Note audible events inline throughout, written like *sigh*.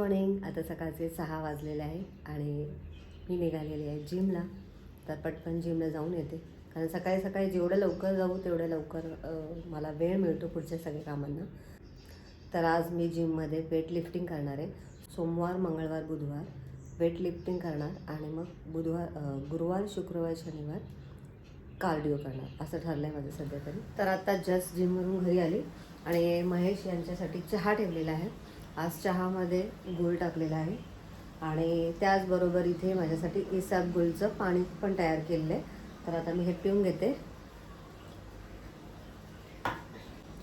Morning आता सकाळचे सहा वाजलेले आहे आणि मी निघालेली आहे जिमला. तर पटकन जिमला जाऊन येते. कारण सकाळी सकाळी जेवढं लवकर जाऊ तेवढं लवकर मला वेळ मिळतो पुढच्या सगळ्या कामांना. तर आज मी जिममध्ये वेट लिफ्टिंग करणार आहे. सोमवार मंगळवार बुधवार वेट लिफ्टिंग करणार आणि मग बुधवार गुरुवार शुक्रवार शनिवार कार्डिओ करणार. असं ठरलं आहे माझं सध्या तरी. तर आत्ता जस्ट जिमवरून घरी आली आणि महेश यांच्यासाठी चहा ठेवलेला आहे. आज चहामध्ये गूळ टाकलेला आहे. आणि त्याचबरोबर इथे माझ्यासाठी इसाब गुळचं पाणी पण तयार केलेलं आहे. तर आता मी हे पिऊन घेते.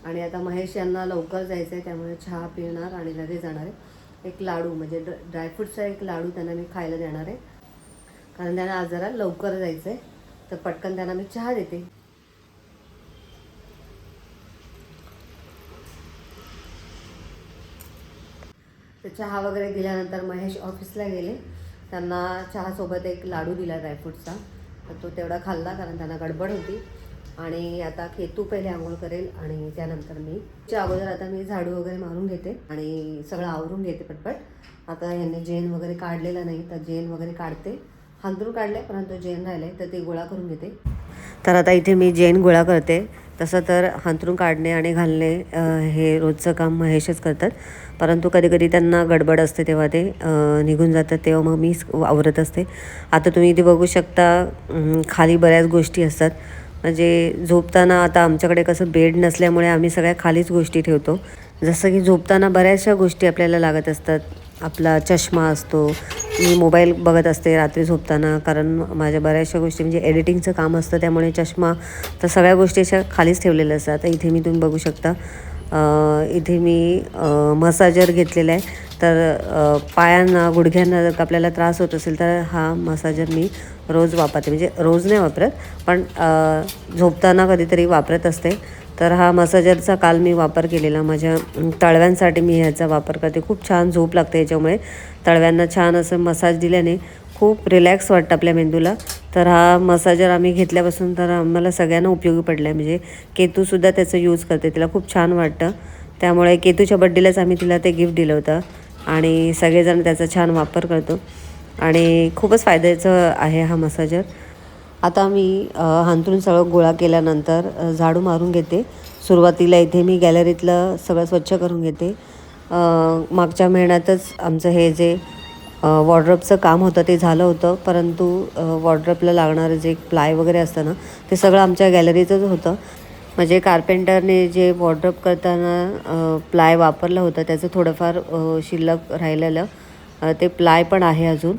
आणि आता महेश यांना लवकर जायचं आहे त्यामुळे चहा पिणार आणि लगेच जाणार आहे. एक लाडू म्हणजे ड्र ड्रायफ्रूटचा एक लाडू त्यांना मी खायला देणार आहे. कारण त्यांना आज जरा लवकर जायचं आहे तर पटकन त्यांना मी चहा देते. तर चहा वगैरे दिल्यानंतर महेश ऑफिसला गेले. त्यांना चहासोबत एक लाडू दिला ड्रायफ्रूटचा तर तो तेवढा खाल्ला कारण त्यांना गडबड होती. आणि आता केतू पहिले आंघोळ करेल आणि त्यानंतर मी. च्या अगोदर आता मी झाडू वगैरे मारून घेते आणि सगळं आवरून घेते पटपट. आता यांनी जेन वगैरे काढलेलं नाही तर जेन वगैरे काढते. हांतरून काढले परंतु जेन राहिले तर ते गोळा करून घेते. तर आता इथे मी जेन गोळा करते. तसं तर हांतरून काढणे आणि घालणे हे रोजचं काम महेशच करतात. परंतु कधी कधी त्यांना गडबड असते तेव्हा ते निघून जातात. तेव्हा मग मीच आवरत असते. आता तुम्ही इथे बघू शकता खाली बऱ्याच गोष्टी असतात. म्हणजे झोपताना आता आमच्याकडे कसं बेड नसल्यामुळे आम्ही सगळ्या खालीच गोष्टी ठेवतो. जसं की झोपताना बऱ्याचशा गोष्टी आपल्याला लागत असतात. आपला चष्मा असतो. मी मोबाईल बघत असते रात्री झोपताना कारण माझ्या बऱ्याचशा गोष्टी म्हणजे एडिटिंगचं काम असतं त्यामुळे चष्मा तर सगळ्या गोष्टी अशा खालीच ठेवलेल्या असतात. इथे मी तुम्ही बघू शकता. इथे मी मसाजर घेतलेला आहे. तर पायांना गुडघ्यांना जर का आपल्याला त्रास होत असेल तर हा मसाजर मी रोज वापरते. म्हणजे रोज नाही वापरत पण झोपताना कधीतरी वापरत असते. तर हा मसाजरचा काल मी वापर केलेला. माझ्या तळव्यांसाठी मी ह्याचा वापर करते. खूप छान झोप लागते याच्यामुळे तळव्यांना छान असं मसाज दिल्याने खूप रिलॅक्स वाटतं आपल्या मेंदूला. तर हा मसाजर आम्ही घेतल्यापासून तर आम्हाला सगळ्यांना उपयोगी पडला आहे म्हणजे केतूसुद्धा त्याचं यूज करते. तिला खूप छान वाटतं. त्यामुळे केतूच्या बड्डेलाच आम्ही तिला ते गिफ्ट दिलं होतं. आणि सगळेजण त्याचा छान वापर करतो. आणि खूपच फायद्याचं आहे हा मसाजर. आता मी हांतरून सगळं गोळा केल्यानंतर झाडू मारून घेते. सुरुवातीला इथे मी गॅलरीतलं सगळं स्वच्छ करून घेते. मागच्या महिन्यातच आमचं हे जे वॉर्ड्रॉपचं काम होतं ते झालं होतं. परंतु वॉर्ड्रॉपला लागणारं जे प्लाय वगैरे असतं ना ते सगळं आमच्या गॅलरीतच होतं. म्हणजे कार्पेंटरने जे वॉर्ड्रॉप करताना प्लाय वापरलं होतं त्याचं थोडंफार शिल्लक राहिलेलं ते प्लाय पण आहे अजून.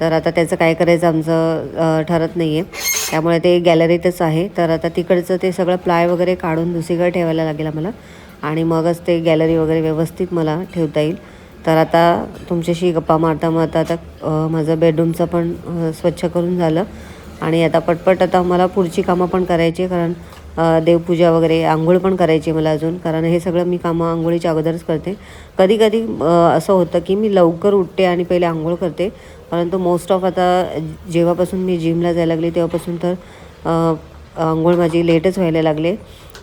तर आता त्याचं काय करायचं आमचं ठरत नाही आहे त्यामुळे ते गॅलरीतच आहे. तर आता तिकडचं ते सगळं प्लाय वगैरे काढून दुसरीकडे ठेवायला लागेल आम्हाला. आणि मगच ते गॅलरी वगैरे व्यवस्थित मला ठेवता येईल. तर आता तुमच्याशी गप्पा मारता मारता आता माझं बेडरूमचं पण स्वच्छ करून झालं. आणि आता पटपट आता मला पुढची कामं पण करायची आहे, कारण देवपूजा वगैरे आंघोळ पण करायची मला अजून. कारण हे सगळं मी कामं आंघोळीच्या अगोदरच करते. कधी कधी असं होतं की मी लवकर उठते आणि पहिले आंघोळ करते. परंतु मोस्ट ऑफ आता जेव्हापासून मी जिमला जायला लागले तेव्हापासून तर आंघोळ माझी लेटच व्हायला लागले.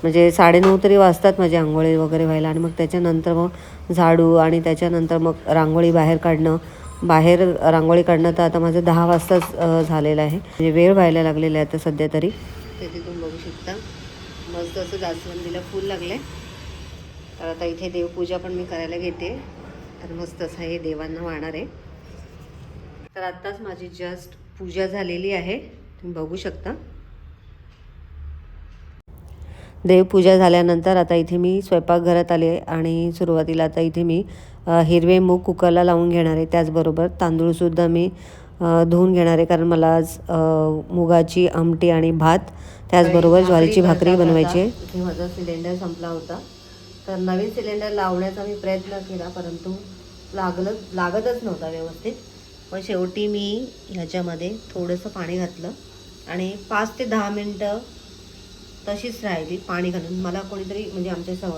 म्हणजे साडेनऊ तरी वाजतात माझे आंघोळी वगैरे व्हायला आणि मग त्याच्यानंतर मग झाडू आणि त्याच्यानंतर मग रांगोळी बाहेर काढणं. बाहेर रांगोळी काढणं तर आता माझं दहा वाजताच झालेलं आहे. म्हणजे वेळ व्हायला लागलेला आहे आता सध्या तरी तिथे तुम्ही बघू शकता मस्त असं जास्वंदीला फूल लागले तर आता इथे देवपूजा पण मी करायला घेते. तर मस्त असं हे देवांना वाहणार आहे. तर आत्ताच माझी जस्ट पूजा झालेली आहे. तुम्ही बघू शकता. देवपूजा झाल्यानंतर आता इथे मी स्वयंपाकघरात आले आणि सुरुवातीला आता इथे मी हिरवे मूग कुकरला लावून घेणार आहे. त्याचबरोबर तांदूळसुद्धा मी धुवून घेणार. आहे कारण मला आज मुगाची आमटी आणि भात त्याचबरोबर ज्वारीची भाकरी बनवायची आहे. माझा सिलेंडर संपला होता. तर नवीन सिलेंडर लावण्याचा मी प्रयत्न केला परंतु लागलं लागतच नव्हता व्यवस्थित. पण शेवटी मी ह्याच्यामध्ये थोडंसं पाणी घातलं आणि पाच ते दहा मिनटं तशीच राहिली पाणी घालून. मला कोणीतरी म्हणजे आमच्या सम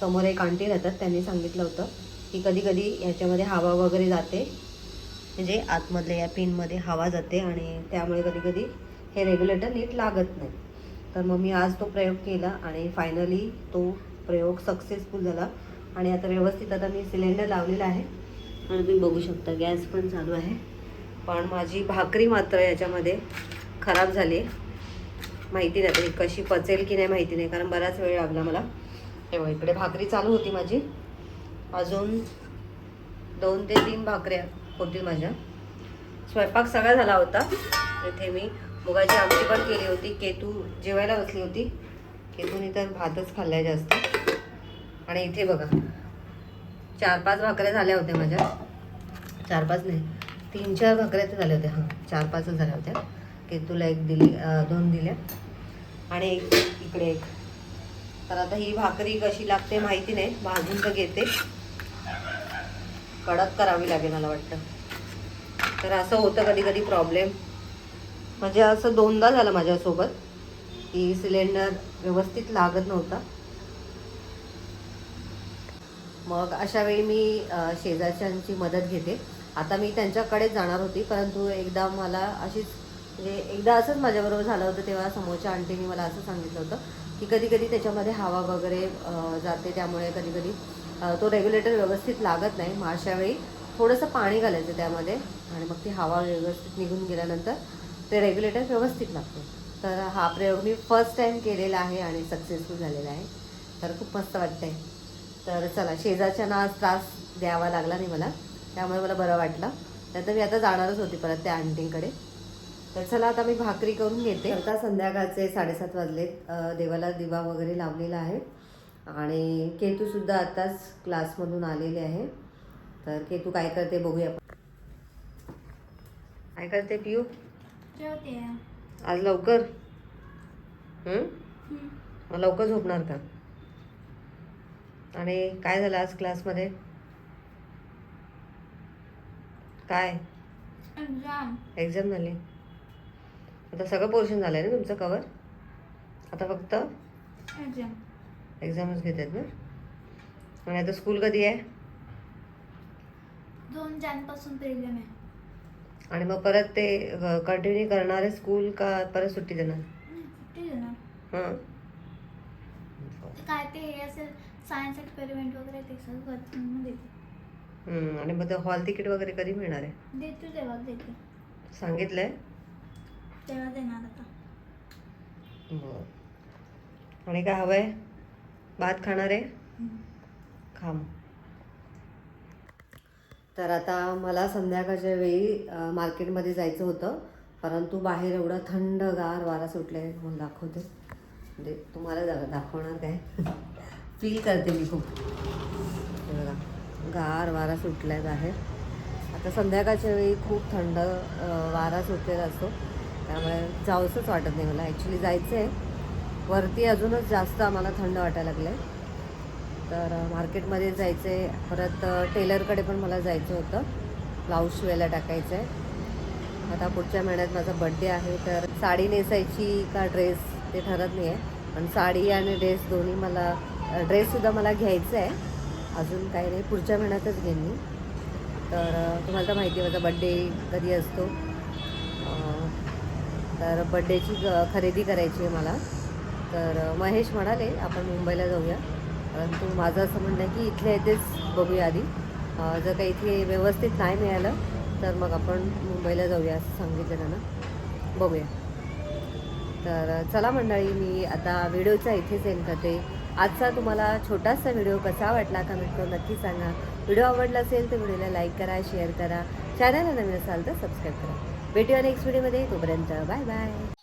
समोर एक आंटी राहतात त्यांनी सांगितलं होतं की कधी कधी ह्याच्यामध्ये हवा वगैरे जाते. म्हणजे आतमधल्या या पिनमध्ये हवा जाते आणि त्यामुळे कधी कधी हे रेग्युलेटर नीट लागत नाही. तर मग मी आज तो प्रयोग केला आणि फायनली तो प्रयोग सक्सेसफुल झाला. आणि आता व्यवस्थित आता मी सिलेंडर लावलेला आहे. आणि तुम्ही बघू शकता गॅस पण चालू आहे. पण माझी भाकरी मात्र याच्यामध्ये खराब झाली. माहिती नाही आता कशी पचेल की नाही माहिती नाही कारण बराच वेळ लागला मला. तेव्हा इकडे भाकरी चालू होती माझी. अजून दोन ते तीन भाकऱ्या. होतील माझ्या. स्वयंपाक सगळा झाला होता. इथे मी मुगाची आमटी पण केली होती. केतू जेवायला बसली होती. केतूने तर भातच खाल्लाय जास्त. आणि इथे बघा चार पाच भाकऱ्या झाल्या होत्या माझ्या. चार पाच नाही तीन चार भाकऱ्या तर झाल्या होत्या. हां चार पाचच झाल्या होत्या. केतूला एक दिली दोन दिल्या. आणि एक इकडे एक. तर आता ही भाकरी कशी लागते माहिती नाही. भाजून तर घेते. कडक करावी लागेल मला वाटतं. तर असं होतं कधी कधी प्रॉब्लेम म्हणजे असं दोनदा झालं माझ्यासोबत की सिलेंडर व्यवस्थित लागत नव्हता. मग अशा वेळी मी शेजारच्यांची मदत घेते. आता मी त्यांच्याकडेच जाणार होती परंतु एकदा मला अशीच म्हणजे एकदा असंच माझ्याबरोबर झालं होतं तेव्हा समोरच्या आंटीने मला असं सांगितलं होतं की कधी कधी त्याच्यामध्ये हवा वगैरे जाते त्यामुळे कधी कधी तो रेग्युलेटर व्यवस्थित लागत नाही. मग अशा वेळी थोडंसं पाणी घालायचं त्यामध्ये आणि मग ती हवा व्यवस्थित निघून गेल्यानंतर ते रेग्युलेटर व्यवस्थित लागतो. तर हा प्रयोग मी फर्स्ट टाईम केलेला आहे आणि सक्सेसफुल झालेला आहे. तर खूप मस्त वाटतं आहे तर चला शेजारच्यांना आज त्रास द्यावा लागला नाही मला. त्यामुळे मला बरं वाटलं. नंतर मी आता जाणारच होती परत त्या आंटींकडे. तर चला आता मी भाकरी करून घेते. आता संध्याकाळचे साडेसात वाजलेत. देवाला दिवा वगैरे लावलेला आहे. आणि केतूसुद्धा आताच क्लासमधून आलेले आहे. तर केतू काय करते बघूया. काय करते जेवते. आज लवकर? मग लवकर झोपणार का? आणि काय झालं आज क्लासमध्ये? काय? एक्झाम झाली. आता सगळं पोर्शन झालं ना तुमचं कवर आता फक्त? एक्झामच घेत आहेत ना आणि आता स्कूल कधी आहे? दोन जॅनपासून प्रिलिम आहे आणि मग परत ते कंटिन्यू करणार आहे स्कूल का परत सुट्टी देणार? सुट्टी देणार. हां. काय ते हे असेल सायन्स एक्सपेरिमेंट वगैरे ते सगळं देते आणि मग ते हॉल तिकीट वगैरे कधी मिळणार आहे? देते तेव्हा देते सांगितलंय? तेव्हा देणार आता. बरं. आणि काय हवंय? भात खाणार आहे? खा मग. तर आता मला संध्याकाळच्या वेळी मार्केटमध्ये जायचं होतं परंतु बाहेर एवढा थंडगार वारा सुटले म्हणून दाखवते. म्हणजे तुम्हाला दाखवणार काय? *laughs* फील करते मी खूप. बघा गार वारा सुटलाय बाहेर. आता संध्याकाळच्या वेळी खूप थंड वारा सुटलेला असतो. त्यामुळे जाऊसंच वाटत नाही मला. ॲक्च्युली जायचं आहे वरती अजूनच जास्त आम्हाला थंड वाटायला लागलं आहे तर मार्केटमध्ये जायचं आहे परत टेलरकडे पण मला जायचं होतं. ब्लाऊज शिवायला टाकायचं आहे आता पुढच्या महिन्यात माझा बड्डे आहे तर साडी नेसायची का ड्रेस ते ठरत नाही आहे पण साडी आणि ड्रेस दोन्ही मला ड्रेससुद्धा मला घ्यायचं आहे अजून काही नाही. पुढच्या महिन्यातच घेईन मी. तर तुम्हाला तर माहिती आहे माझा बड्डे कधी असतो. तर बड्डेची खरेदी करायची आहे मला. तर महेश म्हणाले आपण मुंबईला जाऊया. परंतु माझं असं म्हणणं आहे की इथल्या इथेच बघूया आधी. जर काही इथे व्यवस्थित नाही मिळालं तर मग आपण मुंबईला जाऊया असं सांगितलं त्यांना. बघूया. तर चला मंडळी मी आता व्हिडिओचा इथेच एंड करते. आजचा तुम्हाला छोटासा व्हिडिओ कसा वाटला कमेंट करून नक्की सांगा. व्हिडिओ आवडला असेल तर व्हिडिओला लाईक करा शेअर करा. चॅनलला नवीन असाल तर सबस्क्राईब करा. भेटूया नेक्स्ट व्हिडिओमध्ये. तोपर्यंत बाय बाय.